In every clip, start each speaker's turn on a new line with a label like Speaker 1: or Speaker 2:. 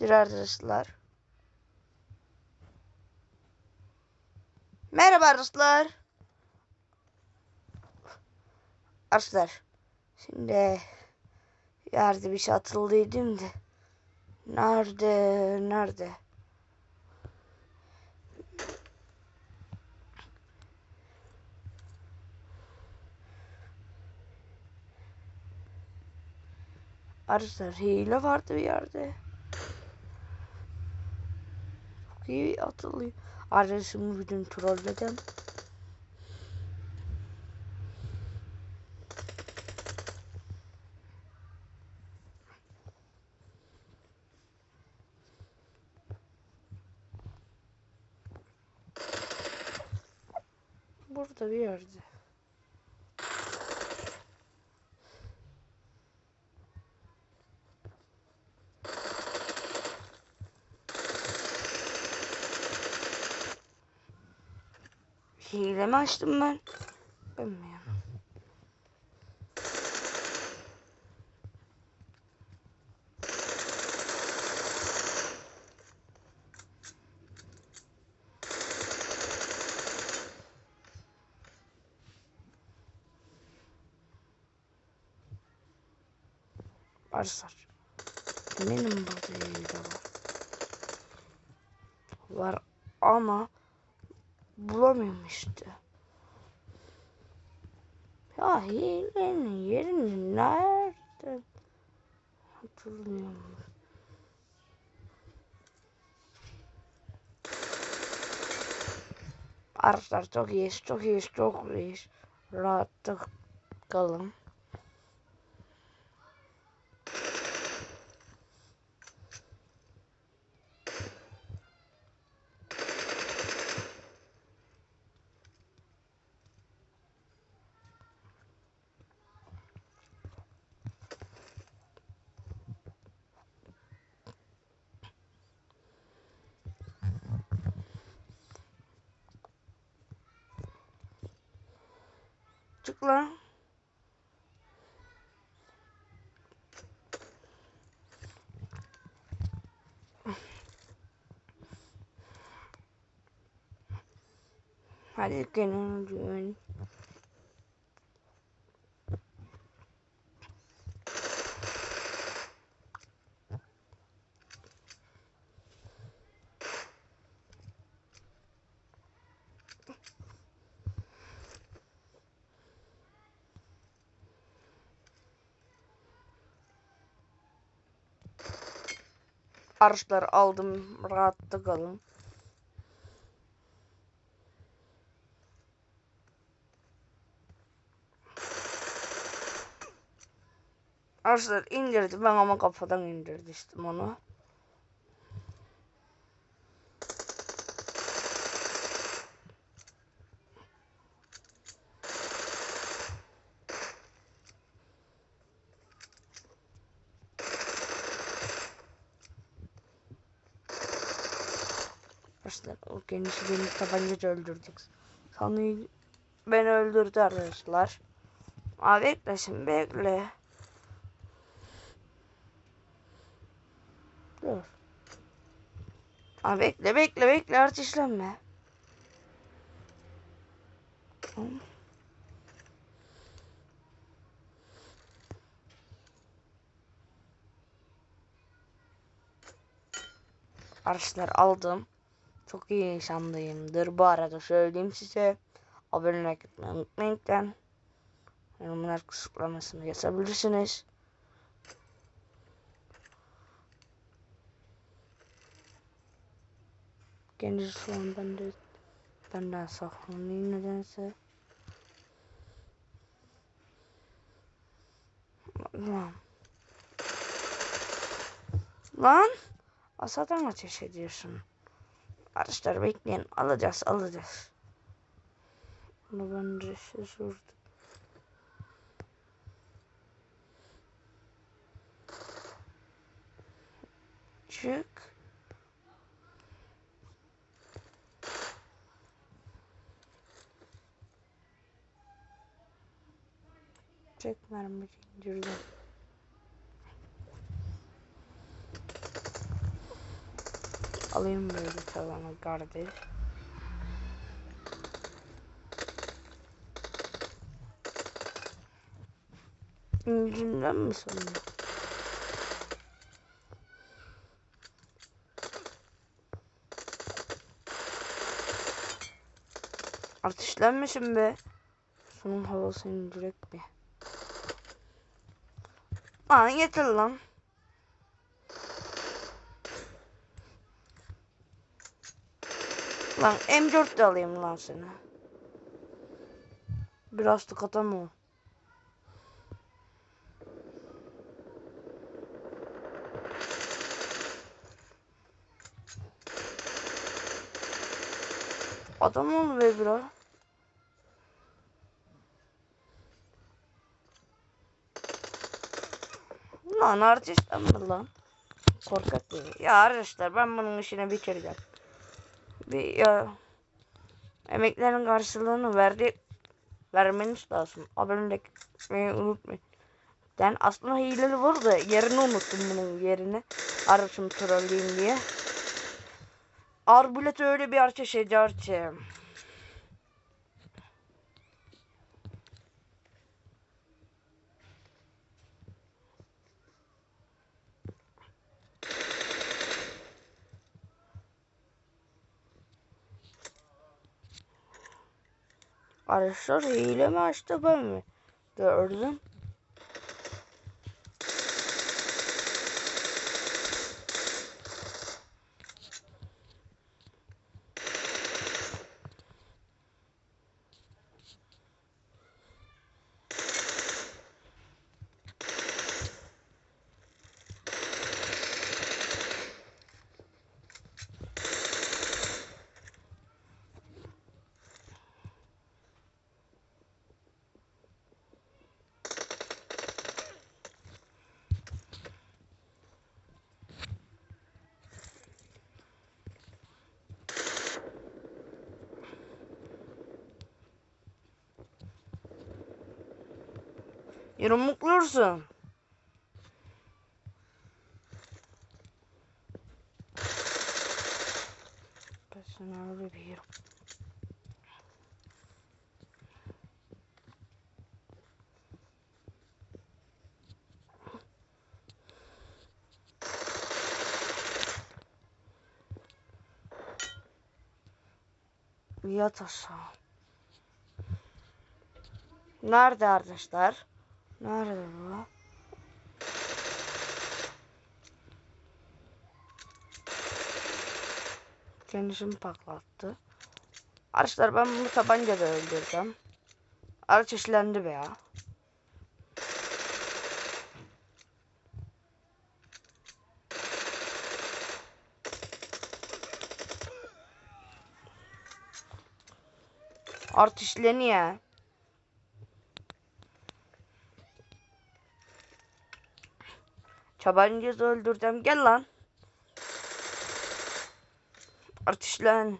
Speaker 1: Arkadaşlar. Merhaba arkadaşlar. Arkadaşlar. Şimdi yerde bir şey atıldıydım da. Nerede? Nerede? Arkadaşlar hile vardı bir yerde. Çok iyi atılıyor. Arkadaşımı bugün trolledim. Burada bir yerde. Hile mi açtım ben? Bilmiyorum. Arkadaşlar. Eminim burada hile var. Var ama bulamıyorum işte. Ya hilenin yerini nerede hatırlıyorum. Arkadaşlar çok iyiyiz, çok iyiyiz, çok iyiyiz. Rahatta kalın. Çık lan. Hadi gene Arşlar aldım. Rahatta kalın. Arşlar indirdi. Ben ama kafadan indirdim onu. Arkadaşlar o kendisi beni tabancayla öldürdük. Sanıyor beni öldürdü arkadaşlar. Aa bekle şimdi bekle. Dur. Aa bekle bekle bekle artık işlenme. Arkadaşlar aldım. Çok iyi yaşamdayımdır. Bu arada söyleyeyim size. Abone olmayı unutmayın. Yorumlar kısıtlamasını yazabilirsiniz. Kendisi şu an bende benden saklanıyor nedense. Lan. Lan. Asadan ateş ediyorsun. Arkadaşlar bekleyin. Alacağız alacağız. Bunu ben de şaşırdım. Çık. Çek mermi indirdim. Alayım böyle tavanı kardeş. İncinden mi sanıyor? Ateşlenmesin be. Sonun havasını indirek bir. Aa yeter lan. Lan M4 de alayım lan seni. Biraz tıkata mı? Adam ol be bro. Lan artist mi lan? Korkak değil. Ya arkadaşlar ben bunun işini bitireceğim. Bir ya emeklerin karşılığını verdi vermeniz lazım. Abonelik etmeyi unutmayın. Ben aslında hileli var da yerini unuttum bunun yerini. Arasını trolleyeyim diye. Arbulet öyle bir ateş eder ki. Arkadaşlar hile mi açtı ben mi? Gördüm. Yumrukluyorsun. Bir yerim. Yat aşağı. Nerede arkadaşlar? Nerede bu? Kendisini patlattı. Arkadaşlar ben bunu tabancayla öldüreceğim. Araç işlendi be ya. Art işleniyor. Tabancayı öldüreceğim. Gel lan. Ateşlenme.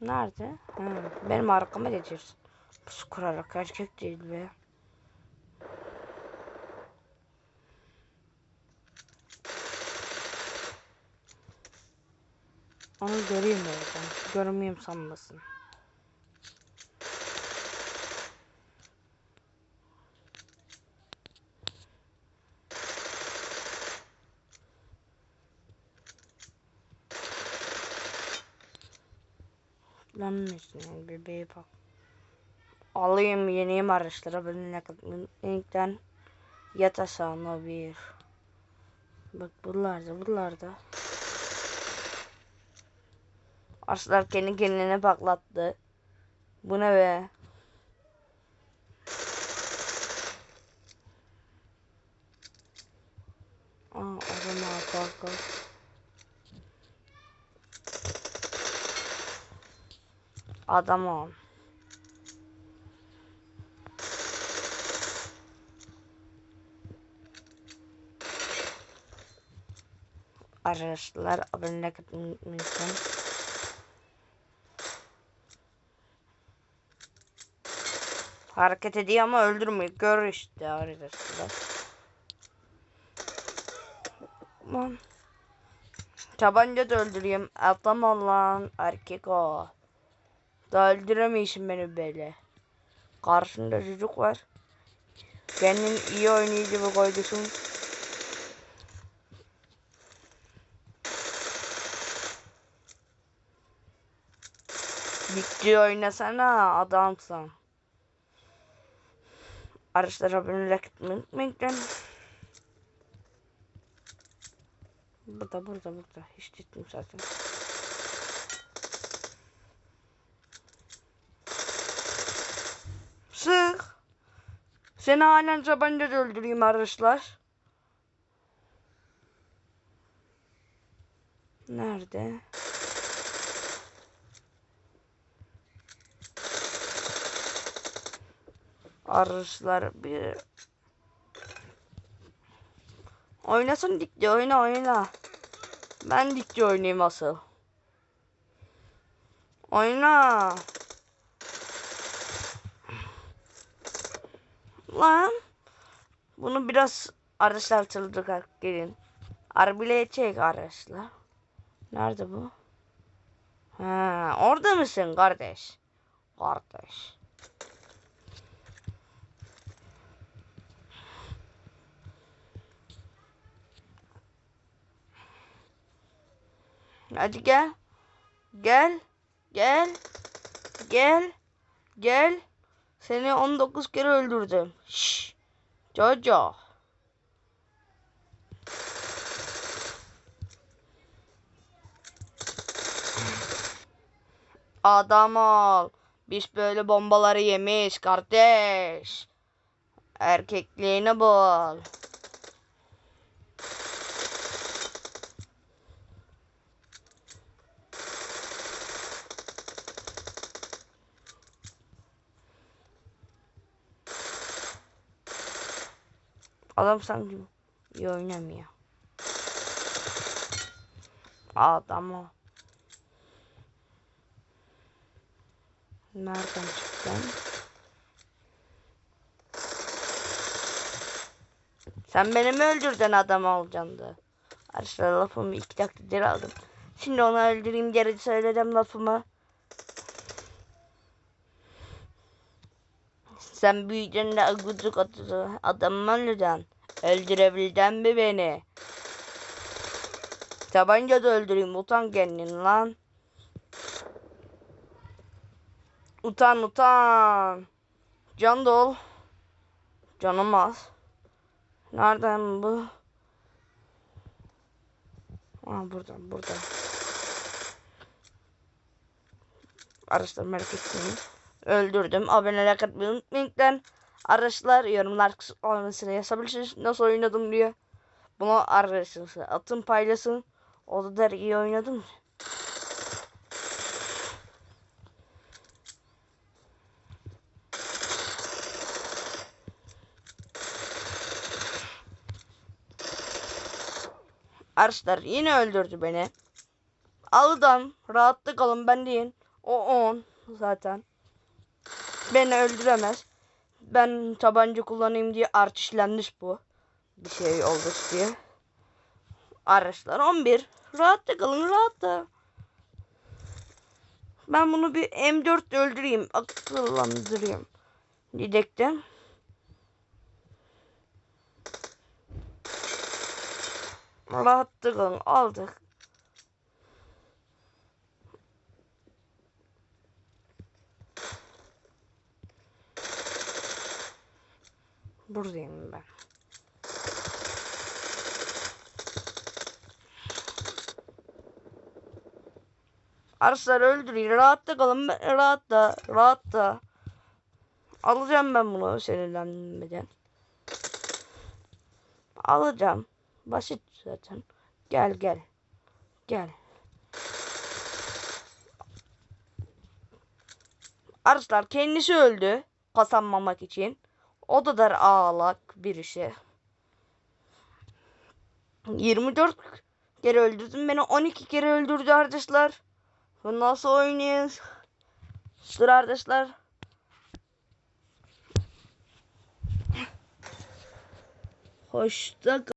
Speaker 1: Nerede? Ha, benim arkama geçirsin. Pusu kurarak erkek değil be. Onu göreyim oradan. Görmeyeyim sanmasın. Lanmışsın bebeğe bak. Alayım yeniyim araçlara kadar linkten yat aşağına bir. Bak buralarda buralarda. Arslar kendi kendine patlattı. Bu ne be? Aa adama bak bak. Adam o. Arkadaşlar abone olmayı unutmayın. Hareket ediyor ama öldürmüyor. Gör işte arkadaşlar. Lan. Tabanca da öldüreyim. Atlama lan erkek o. Da öldüremeyişim beni böyle. Karşında çocuk var. Kendin iyi oynayıcı bir koydusun. Bitti oynasana adamsın. Arkadaşlar abone etmeyi unutmayın. Burada burada burada. Hiç gittim zaten. Sık. Seni halen tabanca öldüreyim arkadaşlar. Nerede? Arkadaşlar bir Oynasın dikti oyna oyna. Ben dikti oynayayım asıl. Oyna. Lan. Bunu biraz arkadaşlar çıldırdık gelin. Arbile çek arkadaşlar. Nerede bu? Ha, orada mısın kardeş? Kardeş. Hadi gel. Gel. Gel. Gel. Gel. Seni 19 kere öldürdüm. Şşş. Jojo. Adam ol. Biz böyle bombaları yemeyiz kardeş. Erkekliğini bul. Adam sanki iyi oynamıyor. Adam o. Nereden çıktın? Sen beni mi öldürdün adam olacaksın Arkadaşlar lafımı iki dakikadır aldım. Şimdi onu öldüreyim geri söyleyeceğim lafımı. Sen büyüyünce aguduk adam mı öldüreceksin? Öldürebildin mi beni? Tabanca da öldüreyim utan kendin lan. Utan utan. Can dol. Canım az. Nereden bu? Aa buradan buradan. Araçlar merak etmeyin. Öldürdüm. Abonelik atmayı unutmayın. Arkadaşlar yorumlar olmasını yazabilirsiniz. Nasıl oynadım diye. Bunu arkadaşlar atın paylaşın. O da der iyi oynadım. Arkadaşlar yine öldürdü beni. Alıdan rahatlık alın ben değil. O on zaten. Beni öldüremez. Ben tabanca kullanayım diye artışlanmış bu. Bir şey oldu diye. Araçlar 11. Rahatta kalın rahatta. Ben bunu bir M4 öldüreyim. Akıllandırayım. Didekten. Rahatta kalın. Aldık. Buradayım ben. Arslar öldürüyor. Rahatta kalın. Rahatta. Rahatta. Alacağım ben bunu sinirlenmeden. Alacağım. Basit zaten. Gel gel. Gel. Arslar kendisi öldü. Kazanmamak için. O da dar ağlak bir işe. 24 kere öldürdüm beni 12 kere öldürdü arkadaşlar. Bu nasıl oynayız? Dur arkadaşlar. Hoşça kal.